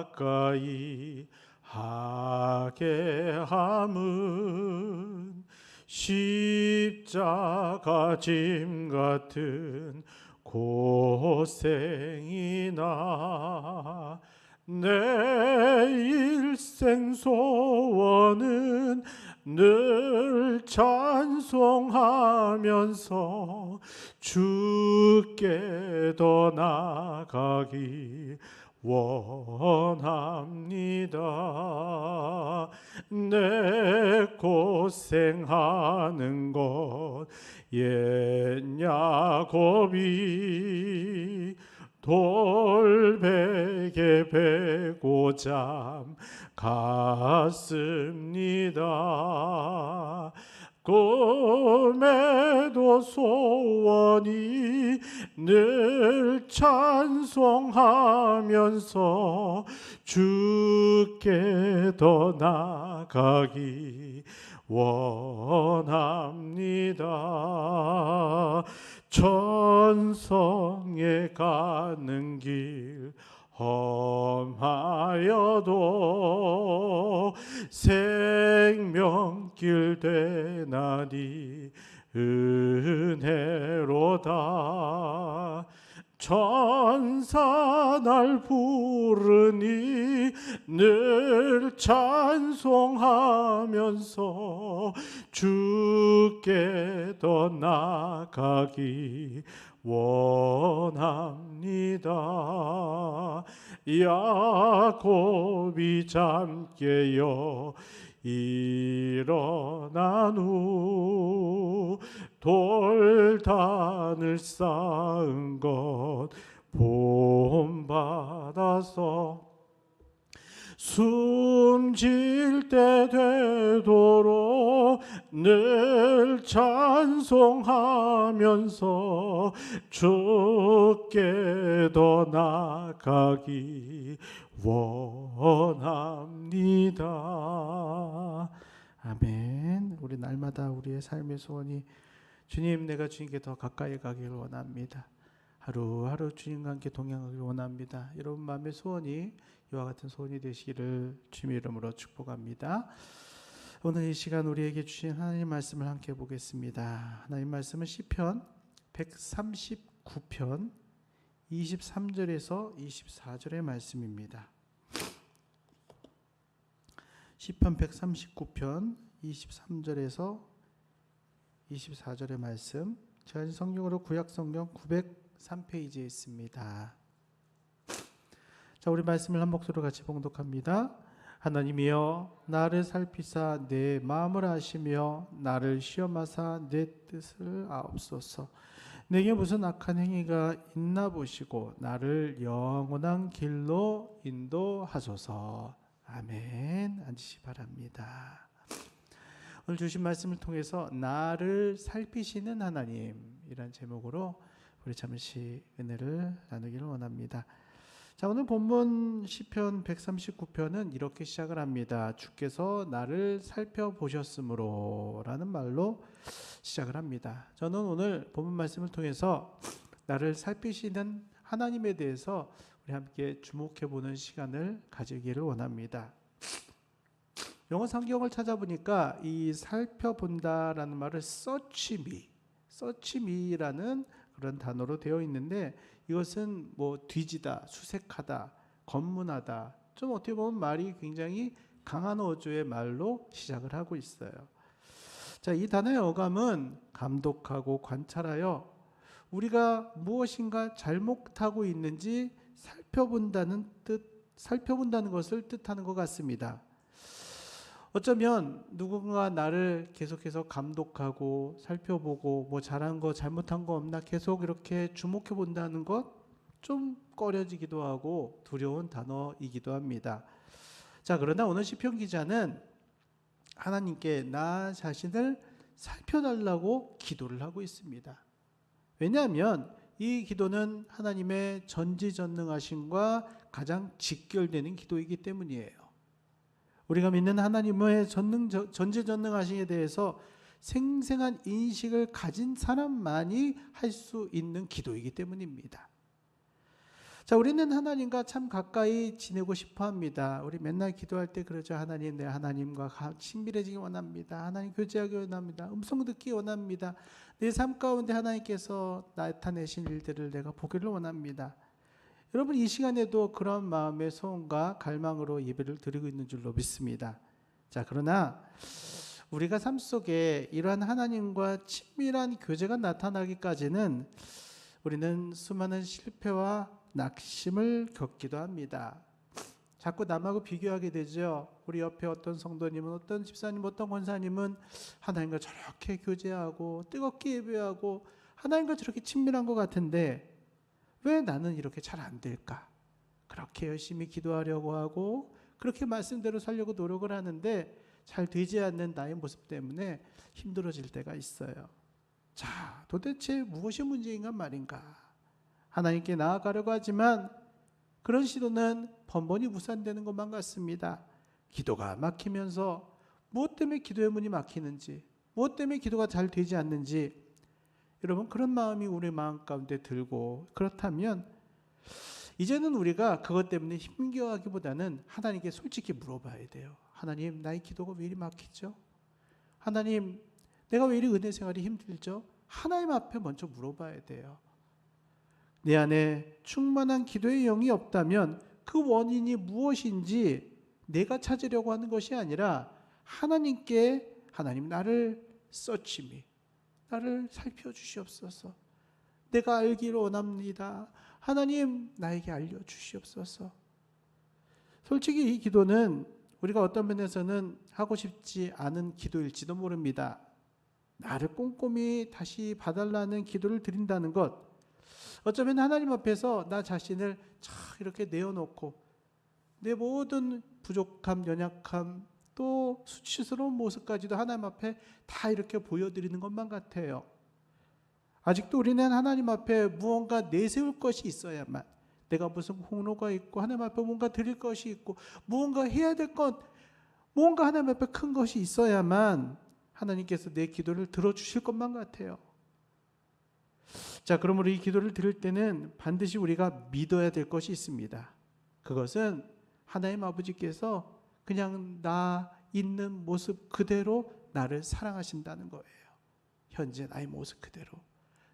가까이 하게 함은 십자가 짐 같은 고생이나 내 일생 소원은 늘 찬송하면서 주께 더 나가기 원합니다. 내 고생하는 것 옛 야곱이 돌베개 베고 잠 갔습니다. 꿈에도 소원이 늘 찬송하면서 주께 더 나가기 원합니다. 천성에 가는 길 험하여도 생명길 되나니 은혜로다 천사 날 부르니 늘 찬송하면서 주께 더 나가기 원합니다. 야곱이 잠깨어 일어난 후 돌단을 쌓은 것 본받아서 숨질 때 되도록 늘 찬송하면서 주께 더 나가기 원합니다. 아멘. 우리 날마다 우리의 삶의 소원이 주님 내가 주님께 더 가까이 가기를 원합니다. 하루하루 주님과 함께 동행하기를 원합니다. 여러분 마음의 소원이 이와 같은 소원이 되시기를 주님의 이름으로 축복합니다. 오늘 이 시간 우리에게 주신 하나님 말씀을 함께 보겠습니다. 하나님 말씀은 시편 139편 23절에서 24절의 말씀입니다. 시편 139편 23절에서 24절의 말씀. 제가 성경으로 구약 성경 903페이지에 있습니다. 자, 우리 말씀을 한 목소리로 같이 봉독합니다. 하나님이여 나를 살피사 내 마음을 아시며 나를 시험하사 내 뜻을 아옵소서. 내게 무슨 악한 행위가 있나 보시고 나를 영원한 길로 인도하소서. 아멘. 앉으시 바랍니다. 오늘 주신 말씀을 통해서 나를 살피시는 하나님이란 제목으로 우리 잠시 은혜를 나누기를 원합니다. 자, 오늘 본문 시편 139편은 이렇게 시작을 합니다. 주께서 나를 살펴보셨으므로라는 말로 시작을 합니다. 저는 오늘 본문 말씀을 통해서 나를 살피시는 하나님에 대해서 우리 함께 주목해 보는 시간을 가지기를 원합니다. 영어 성경을 찾아보니까 이 살펴본다라는 말을 search me라는 그런 단어로 되어 있는데 이것은 뭐 뒤지다, 수색하다, 검문하다. 좀 어떻게 보면 말이 굉장히 강한 어조의 말로 시작을 하고 있어요. 자, 이 단어의 어감은 감독하고 관찰하여 우리가 무엇인가 잘못하고 있는지 살펴본다는 뜻, 살펴본다는 것을 뜻하는 것 같습니다. 어쩌면 누군가 나를 계속해서 감독하고 살펴보고 뭐 잘한 거 잘못한 거 없나 계속 이렇게 주목해 본다는 것 좀 꺼려지기도 하고 두려운 단어이기도 합니다. 자, 그러나 오늘 시편 기자는 하나님께 나 자신을 살펴달라고 기도를 하고 있습니다. 왜냐하면 이 기도는 하나님의 전지전능하심과 가장 직결되는 기도이기 때문이에요. 우리가 믿는 하나님의 전능 전지전능하심에 대해서 생생한 인식을 가진 사람만이 할 수 있는 기도이기 때문입니다. 자, 우리는 하나님과 참 가까이 지내고 싶어 합니다. 우리 맨날 기도할 때 그러죠. 하나님, 내 하나님과 가- 친밀해지기 원합니다. 하나님 교제하기 원합니다. 음성 듣기 원합니다. 내 삶 가운데 하나님께서 나타내신 일들을 내가 보기를 원합니다. 여러분 이 시간에도 그런 마음의 소원과 갈망으로 예배를 드리고 있는 줄로 믿습니다. 자, 그러나 우리가 삶 속에 이러한 하나님과 친밀한 교제가 나타나기까지는 우리는 수많은 실패와 낙심을 겪기도 합니다. 자꾸 남하고 비교하게 되죠. 우리 옆에 어떤 성도님은 어떤 집사님, 어떤 권사님은 하나님과 저렇게 교제하고 뜨겁게 예배하고 하나님과 저렇게 친밀한 것 같은데 왜 나는 이렇게 잘 안 될까? 그렇게 열심히 기도하려고 하고 그렇게 말씀대로 살려고 노력을 하는데 잘 되지 않는 나의 모습 때문에 힘들어질 때가 있어요. 자, 도대체 무엇이 문제인가 말인가? 하나님께 나아가려고 하지만 그런 시도는 번번이 무산되는 것만 같습니다. 기도가 막히면서 무엇 때문에 기도의 문이 막히는지, 무엇 때문에 기도가 잘 되지 않는지, 여러분 그런 마음이 우리 마음 가운데 들고 그렇다면 이제는 우리가 그것 때문에 힘겨워하기보다는 하나님께 솔직히 물어봐야 돼요. 하나님, 나의 기도가 왜 이리 막히죠? 하나님, 내가 왜 이리 은혜 생활이 힘들죠? 하나님 앞에 먼저 물어봐야 돼요. 내 안에 충만한 기도의 영이 없다면 그 원인이 무엇인지 내가 찾으려고 하는 것이 아니라 하나님께 하나님 나를 서치미 나를 살펴 주시옵소서. 내가 알기를 원합니다. 하나님 나에게 알려 주시옵소서. 솔직히 이 기도는 우리가 어떤 면에서는 하고 싶지 않은 기도일지도 모릅니다. 나를 꼼꼼히 다시 봐달라는 기도를 드린다는 것. 어쩌면 하나님 앞에서 나 자신을 참 이렇게 내어놓고 내 모든 부족함, 연약함, 또 수치스러운 모습까지도 하나님 앞에 다 이렇게 보여드리는 것만 같아요. 아직도 우리는 하나님 앞에 무언가 내세울 것이 있어야만 내가 무슨 공로가 있고 하나님 앞에 뭔가 드릴 것이 있고 무언가 해야 될 것, 무언가 하나님 앞에 큰 것이 있어야만 하나님께서 내 기도를 들어주실 것만 같아요. 자, 그러므로 이 기도를 들을 때는 반드시 우리가 믿어야 될 것이 있습니다. 그것은 하나님 아버지께서 그냥 나 있는 모습 그대로 나를 사랑하신다는 거예요. 현재 나의 모습 그대로.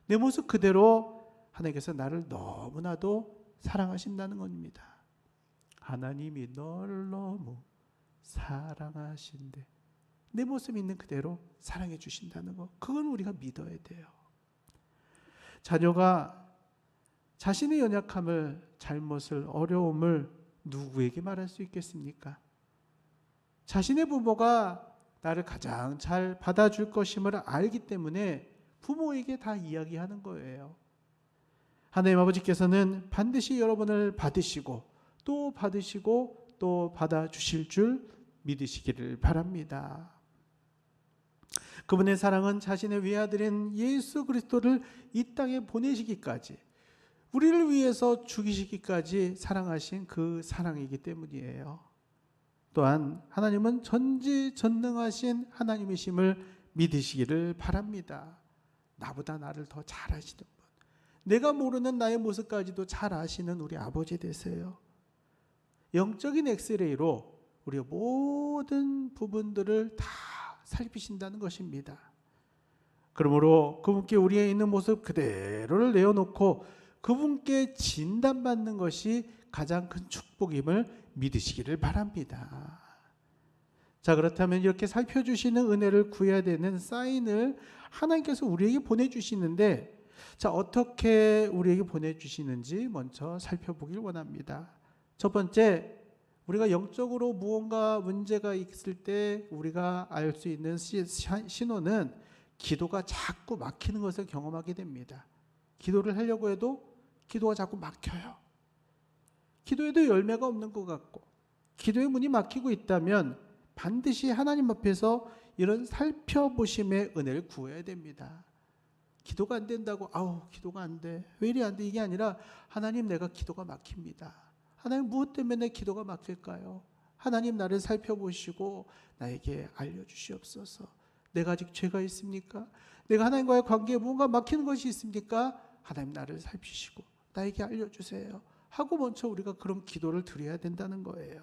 내 모습 그대로 하나님께서 나를 너무나도 사랑하신다는 겁니다. 하나님이 널 너무 사랑하신대. 내 모습 있는 그대로 사랑해 주신다는 거. 그건 우리가 믿어야 돼요. 자녀가 자신의 연약함을, 잘못을, 어려움을 누구에게 말할 수 있겠습니까? 자신의 부모가 나를 가장 잘 받아줄 것임을 알기 때문에 부모에게 다 이야기하는 거예요. 하나님 아버지께서는 반드시 여러분을 받으시고 또 받으시고 또 받아주실 줄 믿으시기를 바랍니다. 그분의 사랑은 자신의 외아들인 예수 그리스도를 이 땅에 보내시기까지 우리를 위해서 죽이시기까지 사랑하신 그 사랑이기 때문이에요. 또한 하나님은 전지전능하신 하나님이심을 믿으시기를 바랍니다. 나보다 나를 더 잘 아시는 분. 내가 모르는 나의 모습까지도 잘 아시는 우리 아버지 되세요. 영적인 엑스레이로 우리의 모든 부분들을 다 살피신다는 것입니다. 그러므로 그분께 우리의 있는 모습 그대로를 내어놓고 그분께 진단받는 것이 가장 큰 축복임을 믿으시기를 바랍니다. 자, 그렇다면 이렇게 살펴주시는 은혜를 구해야 되는 사인을 하나님께서 우리에게 보내주시는데, 자, 어떻게 우리에게 보내주시는지 먼저 살펴보길 원합니다. 첫 번째, 우리가 영적으로 무언가 문제가 있을 때 우리가 알 수 있는 신호는 기도가 자꾸 막히는 것을 경험하게 됩니다. 기도를 하려고 해도 기도가 자꾸 막혀요. 기도에도 열매가 없는 것 같고, 기도의 문이 막히고 있다면 반드시 하나님 앞에서 이런 살펴보심의 은혜를 구해야 됩니다. 기도가 안 된다고, 아우, 기도가 안 돼. 왜 이리 안 돼? 이게 아니라, 하나님 내가 기도가 막힙니다. 하나님 무엇 때문에 내 기도가 막힐까요? 하나님 나를 살펴보시고 나에게 알려주시옵소서. 내가 아직 죄가 있습니까? 내가 하나님과의 관계에 뭔가 막히는 것이 있습니까? 하나님 나를 살피시고 나에게 알려주세요. 하고 먼저 우리가 그런 기도를 드려야 된다는 거예요.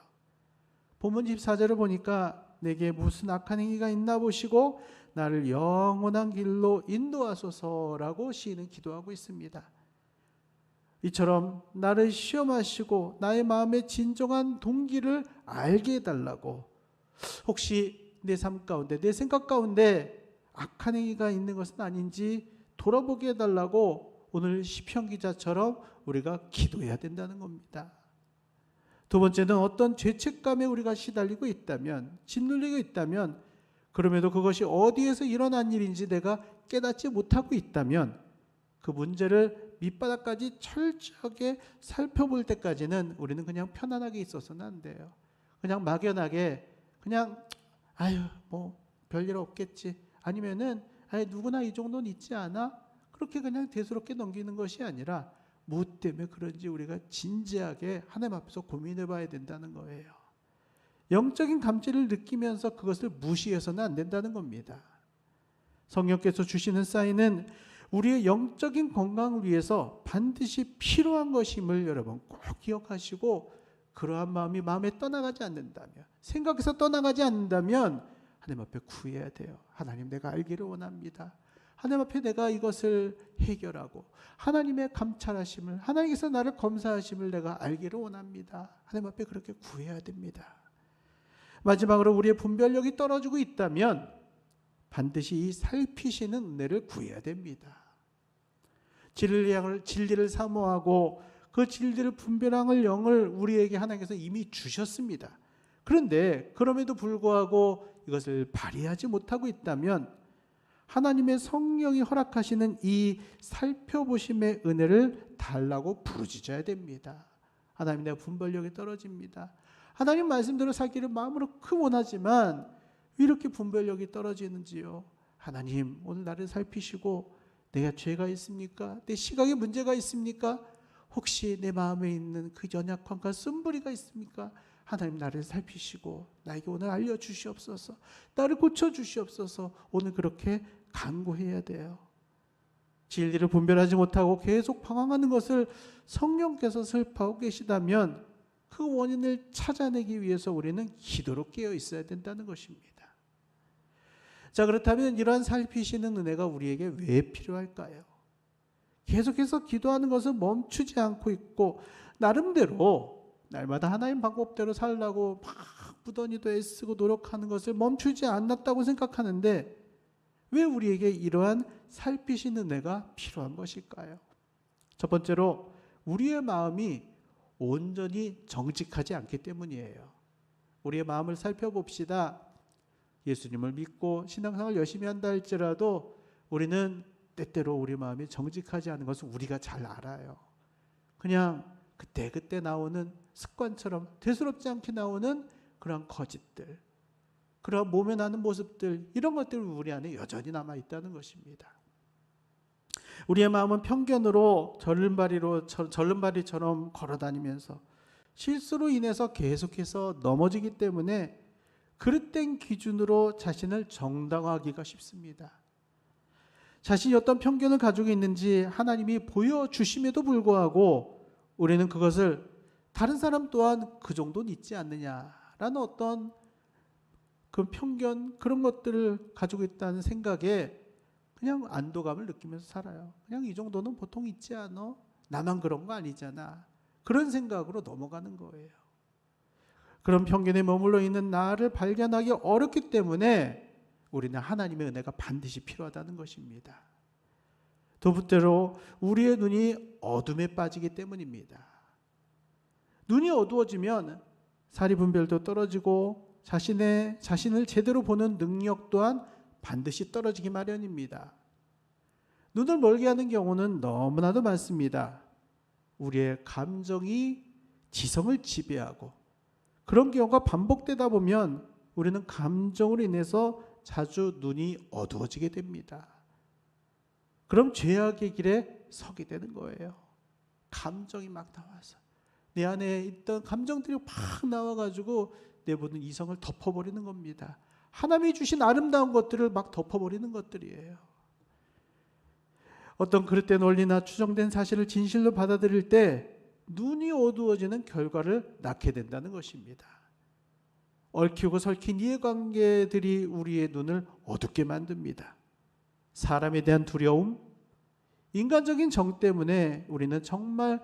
본문 14절을 보니까 내게 무슨 악한 행위가 있나 보시고 나를 영원한 길로 인도하소서라고 시인은 기도하고 있습니다. 이처럼 나를 시험하시고 나의 마음의 진정한 동기를 알게 해달라고 혹시 내 삶 가운데 내 생각 가운데 악한 행위가 있는 것은 아닌지 돌아보게 해달라고 오늘 시편 기자처럼 우리가 기도해야 된다는 겁니다. 두 번째는 어떤 죄책감에 우리가 시달리고 있다면 짓눌리고 있다면 그럼에도 그것이 어디에서 일어난 일인지 내가 깨닫지 못하고 있다면 그 문제를 밑바닥까지 철저하게 살펴볼 때까지는 우리는 그냥 편안하게 있어서는 안 돼요. 그냥 막연하게 그냥 아유 뭐 별일 없겠지 아니면은 아유 누구나 이 정도는 있지 않아 그렇게 그냥 대수롭게 넘기는 것이 아니라 무엇 뭐 때문에 그런지 우리가 진지하게 하나님 앞에서 고민해 봐야 된다는 거예요. 영적인 감지를 느끼면서 그것을 무시해서는 안 된다는 겁니다. 성령께서 주시는 사인은 우리의 영적인 건강을 위해서 반드시 필요한 것임을 여러분 꼭 기억하시고 그러한 마음이 마음에 떠나가지 않는다면 생각에서 떠나가지 않는다면 하나님 앞에 구해야 돼요. 하나님 내가 알기를 원합니다. 하나님 앞에 내가 이것을 해결하고 하나님의 감찰하심을 하나님께서 나를 검사하심을 내가 알기를 원합니다. 하나님 앞에 그렇게 구해야 됩니다. 마지막으로 우리의 분별력이 떨어지고 있다면 반드시 이 살피시는 은혜를 구해야 됩니다. 진리를, 진리를 사모하고 그 진리를 분별하는 영을 우리에게 하나님께서 이미 주셨습니다. 그런데 그럼에도 불구하고 이것을 발휘하지 못하고 있다면 하나님의 성령이 허락하시는 이 살펴보심의 은혜를 달라고 부르짖어야 됩니다. 하나님 내 분별력이 떨어집니다. 하나님 말씀대로 살기를 마음으로 크 원하지만 왜 이렇게 분별력이 떨어지는지요? 하나님 오늘 나를 살피시고 내가 죄가 있습니까? 내 시각에 문제가 있습니까? 혹시 내 마음에 있는 그 연약함과 쓴부리가 있습니까? 하나님 나를 살피시고 나에게 오늘 알려 주시옵소서. 나를 고쳐 주시옵소서. 오늘 그렇게 간구해야 돼요. 진리를 분별하지 못하고 계속 방황하는 것을 성령께서 슬퍼하고 계시다면 그 원인을 찾아내기 위해서 우리는 기도로 깨어 있어야 된다는 것입니다. 자, 그렇다면 이러한 살피시는 은혜가 우리에게 왜 필요할까요? 계속해서 기도하는 것은 멈추지 않고 있고 나름대로 날마다 하나님 방법대로 살라고 막 부더니도 애쓰고 노력하는 것을 멈추지 않았다고 생각하는데 왜 우리에게 이러한 살피시는 은혜가 필요한 것일까요? 첫 번째로 우리의 마음이 온전히 정직하지 않기 때문이에요. 우리의 마음을 살펴봅시다. 예수님을 믿고 신앙생활 열심히 한다 할지라도 우리는 때때로 우리 마음이 정직하지 않은 것을 우리가 잘 알아요. 그냥 그때 그때 나오는 습관처럼 대수롭지 않게 나오는 그런 거짓들, 그런 나는 모습들 이런 것들이 우리 안에 여전히 남아 있다는 것입니다. 우리의 마음은 편견으로 절름발이로 절름발이처럼 걸어다니면서 실수로 인해서 계속해서 넘어지기 때문에 그릇된 기준으로 자신을 정당화하기가 쉽습니다. 자신이 어떤 편견을 가지고 있는지 하나님이 보여주심에도 불구하고 우리는 그것을 다른 사람 또한 그 정도는 있지 않느냐라는 어떤 그 편견 그런 것들을 가지고 있다는 생각에 그냥 안도감을 느끼면서 살아요. 그냥 이 정도는 보통 있지 않아? 나만 그런 거 아니잖아. 그런 생각으로 넘어가는 거예요. 그런 편견에 머물러 있는 나를 발견하기 어렵기 때문에 우리는 하나님의 은혜가 반드시 필요하다는 것입니다. 두 번째로 우리의 눈이 어둠에 빠지기 때문입니다. 눈이 어두워지면 사리 분별도 떨어지고 자신의 자신을 제대로 보는 능력 또한 반드시 떨어지기 마련입니다. 눈을 멀게 하는 경우는 너무나도 많습니다. 우리의 감정이 지성을 지배하고 그런 경우가 반복되다 보면 우리는 감정으로 인해서 자주 눈이 어두워지게 됩니다. 그럼 죄악의 길에 서게 되는 거예요. 감정이 막 나와서 내 안에 있던 감정들이 막 나와가지고 내 보는 이성을 덮어버리는 겁니다. 하나님이 주신 아름다운 것들을 막 덮어버리는 것들이에요. 어떤 그릇된 원리나 추정된 사실을 진실로 받아들일 때 눈이 어두워지는 결과를 낳게 된다는 것입니다. 얽히고 설킨 이해관계들이 우리의 눈을 어둡게 만듭니다. 사람에 대한 두려움, 인간적인 정 때문에 우리는 정말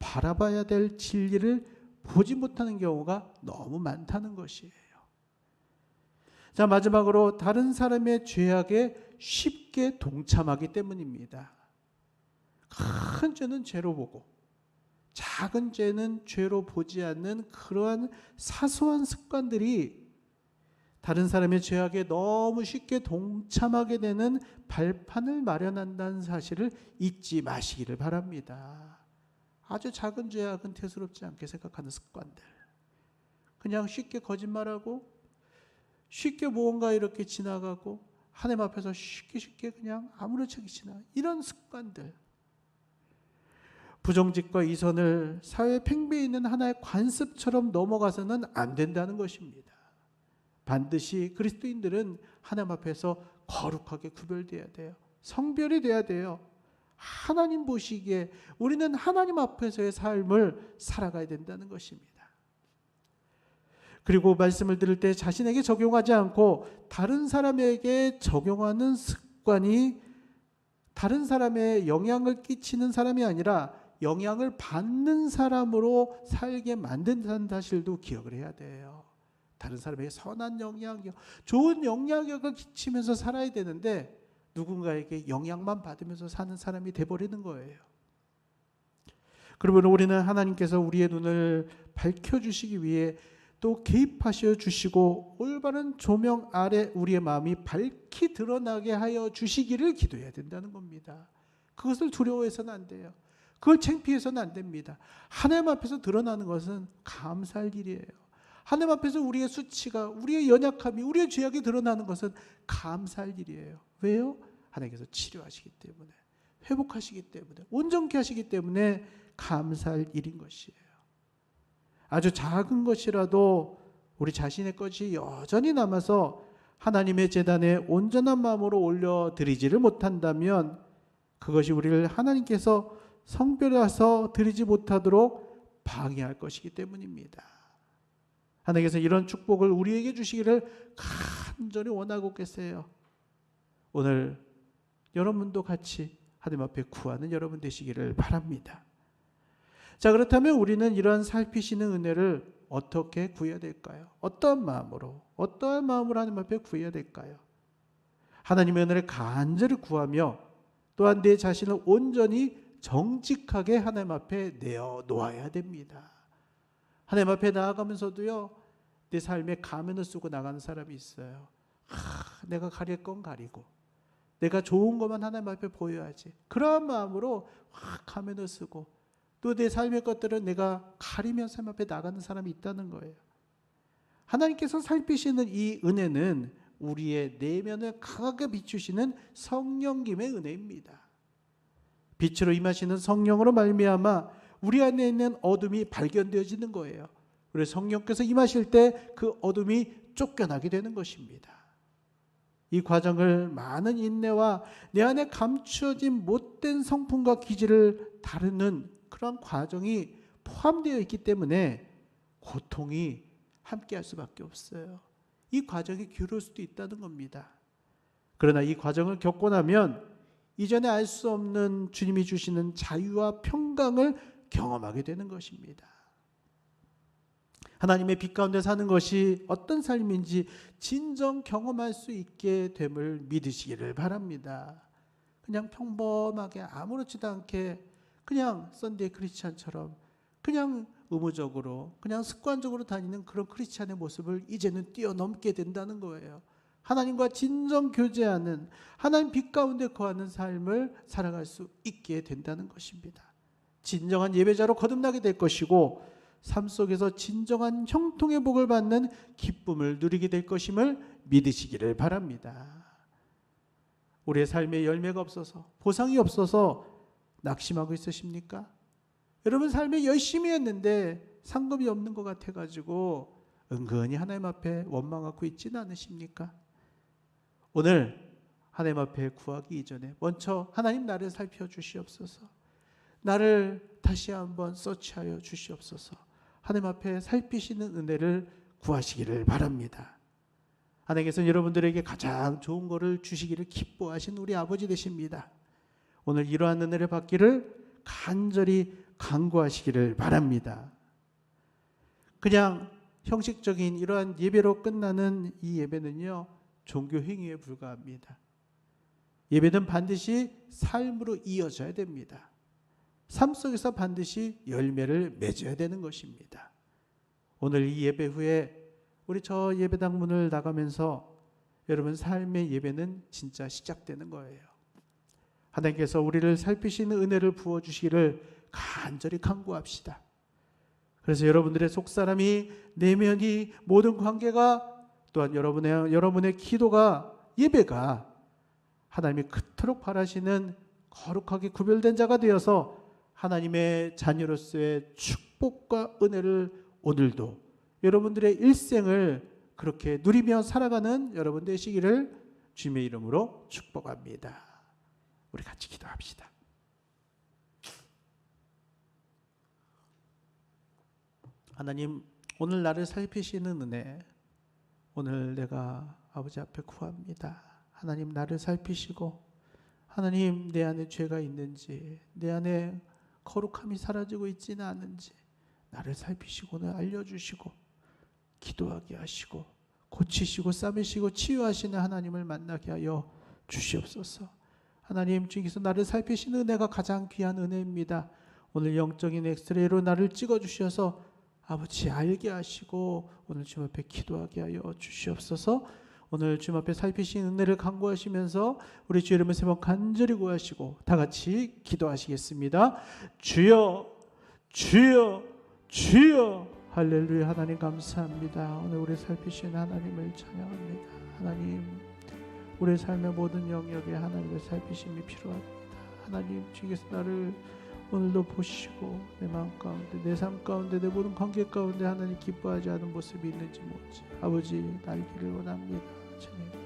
바라봐야 될 진리를 보지 못하는 경우가 너무 많다는 것이에요. 자, 마지막으로 다른 사람의 죄악에 쉽게 동참하기 때문입니다. 큰 죄는 죄로 보고 작은 죄는 죄로 보지 않는 그러한 사소한 습관들이 다른 사람의 죄악에 너무 쉽게 동참하게 되는 발판을 마련한다는 사실을 잊지 마시기를 바랍니다. 아주 작은 죄악은 대수롭지 않게 생각하는 습관들. 그냥 쉽게 거짓말하고 쉽게 무언가 이렇게 지나가고 하나님 앞에서 쉽게 쉽게 그냥 아무렇지 않게 이런 습관들. 부정직과 이선을 사회 팽배해 있는 하나의 관습처럼 넘어가서는 안 된다는 것입니다. 반드시 그리스도인들은 하나님 앞에서 거룩하게 구별돼야 돼요. 성별이 돼야 돼요. 하나님 보시기에 우리는 하나님 앞에서의 삶을 살아가야 된다는 것입니다. 그리고 말씀을 들을 때 자신에게 적용하지 않고 다른 사람에게 적용하는 습관이 다른 사람의 영향을 끼치는 사람이 아니라 영향을 받는 사람으로 살게 만든다는 사실도 기억을 해야 돼요. 다른 사람에게 선한 영향력, 좋은 영향력을 끼치면서 살아야 되는데 누군가에게 영향만 받으면서 사는 사람이 돼버리는 거예요. 그러면 우리는 하나님께서 우리의 눈을 밝혀주시기 위해 또 개입하셔 주시고 올바른 조명 아래 우리의 마음이 밝히 드러나게 하여 주시기를 기도해야 된다는 겁니다. 그것을 두려워해서는 안 돼요. 그걸 창피해서는 안 됩니다. 하나님 앞에서 드러나는 것은 감사할 일이에요. 하나님 앞에서 우리의 수치가, 우리의 연약함이, 우리의 죄악이 드러나는 것은 감사할 일이에요. 왜요? 하나님께서 치료하시기 때문에, 회복하시기 때문에, 온전케 하시기 때문에 감사할 일인 것이에요. 아주 작은 것이라도 우리 자신의 것이 여전히 남아서 하나님의 재단에 온전한 마음으로 올려드리지를 못한다면 그것이 우리를 하나님께서 성별해서 드리지 못하도록 방해할 것이기 때문입니다. 하나님께서 이런 축복을 우리에게 주시기를 간절히 원하고 계세요. 오늘 여러분도 같이 하나님 앞에 구하는 여러분 되시기를 바랍니다. 자, 그렇다면 우리는 이런 살피시는 은혜를 어떻게 구해야 될까요? 어떤 마음으로, 어떠한 마음으로 하나님 앞에 구해야 될까요? 하나님의 은혜를 간절히 구하며 또한 내 자신을 온전히 정직하게 하나님 앞에 내어 놓아야 됩니다. 하나님 앞에 나아가면서도요, 내 삶에 가면을 쓰고 나가는 사람이 있어요. 하, 내가 가릴 건 가리고, 내가 좋은 것만 하나님 앞에 보여야지. 그러한 마음으로 확 가면을 쓰고, 또 내 삶의 것들을 내가 가리면서 앞에 나가는 사람이 있다는 거예요. 하나님께서 살피시는 이 은혜는 우리의 내면을 강하게 비추시는 성령님의 은혜입니다. 빛으로 임하시는 성령으로 말미암아 우리 안에 있는 어둠이 발견되어지는 거예요. 우리 성령께서 임하실 때 그 어둠이 쫓겨나게 되는 것입니다. 이 과정을 많은 인내와 내 안에 감추어진 못된 성품과 기질을 다루는 그런 과정이 포함되어 있기 때문에 고통이 함께 할 수밖에 없어요. 이 과정이 괴로울 수도 있다는 겁니다. 그러나 이 과정을 겪고 나면 이전에 알 수 없는 주님이 주시는 자유와 평강을 경험하게 되는 것입니다. 하나님의 빛 가운데 사는 것이 어떤 삶인지 진정 경험할 수 있게 됨을 믿으시기를 바랍니다. 그냥 평범하게 아무렇지도 않게 그냥 썬데이 크리스찬처럼 그냥 의무적으로 그냥 습관적으로 다니는 그런 크리스찬의 모습을 이제는 뛰어넘게 된다는 거예요. 하나님과 진정 교제하는 하나님 빛 가운데 거하는 삶을 살아갈 수 있게 된다는 것입니다. 진정한 예배자로 거듭나게 될 것이고 삶 속에서 진정한 형통의 복을 받는 기쁨을 누리게 될 것임을 믿으시기를 바랍니다. 우리의 삶에 열매가 없어서 보상이 없어서 낙심하고 있으십니까? 여러분 삶에 열심히 했는데 상급이 없는 것 같아가지고 은근히 하나님 앞에 원망하고 있지는 않으십니까? 오늘 하나님 앞에 구하기 이전에 먼저 하나님 나를 살펴 주시옵소서. 나를 다시 한번 서치하여 주시옵소서. 하나님 앞에 살피시는 은혜를 구하시기를 바랍니다. 하나님께서는 여러분들에게 가장 좋은 것을 주시기를 기뻐하신 우리 아버지 되십니다. 오늘 이러한 은혜를 받기를 간절히 간구하시기를 바랍니다. 그냥 형식적인 이러한 예배로 끝나는 이 예배는요, 종교 행위에 불과합니다. 예배는 반드시 삶으로 이어져야 됩니다. 삶 속에서 반드시 열매를 맺어야 되는 것입니다. 오늘 이 예배 후에 우리 저 예배당 문을 나가면서 여러분 삶의 예배는 진짜 시작되는 거예요. 하나님께서 우리를 살피시는 은혜를 부어 주시기를 간절히 간구합시다. 그래서 여러분들의 속사람이 내면이 모든 관계가 또한 여러분의 여러분의 기도가 예배가 하나님이 그토록 바라시는 거룩하게 구별된 자가 되어서 하나님의 자녀로서의 축복과 은혜를 오늘도 여러분들의 일생을 그렇게 누리며 살아가는 여러분 되시기를 주님의 이름으로 축복합니다. 우리 같이 기도합시다. 하나님, 오늘 나를 살피시는 은혜, 오늘 내가 아버지 앞에 구합니다. 하나님, 나를 살피시고, 하나님, 내 안에 죄가 있는지, 내 안에 거룩함이 사라지고 있지는 않은지, 나를 살피시고, 는 알려주시고, 기도하게 하시고, 고치시고, 싸매시고, 치유하시는 하나님을 만나게 하여 주시옵소서. 하나님, 주께서 나를 살피시는 은혜가 가장 귀한 은혜입니다. 오늘 영적인 엑스레이로 나를 찍어 주셔서 아버지 알게 하시고 오늘 주님 앞에 기도하게 하여 주시옵소서. 오늘 주님 앞에 살피신 은혜를 간구하시면서 우리 주 이름을 세 번 간절히 구하시고 다 같이 기도하시겠습니다. 주여 주여 주여 할렐루야 하나님 감사합니다. 오늘 우리 살피신 하나님을 찬양합니다. 하나님 우리 삶의 모든 영역에 하나님의 살피심이 필요합니다. 하나님 주께서 나를 오늘도 보시고 내 마음 가운데 내 삶 가운데 내 모든 관계 가운데 하나님 기뻐하지 않은 모습이 있는지 모르지 아버지 날기를 원합니다 주님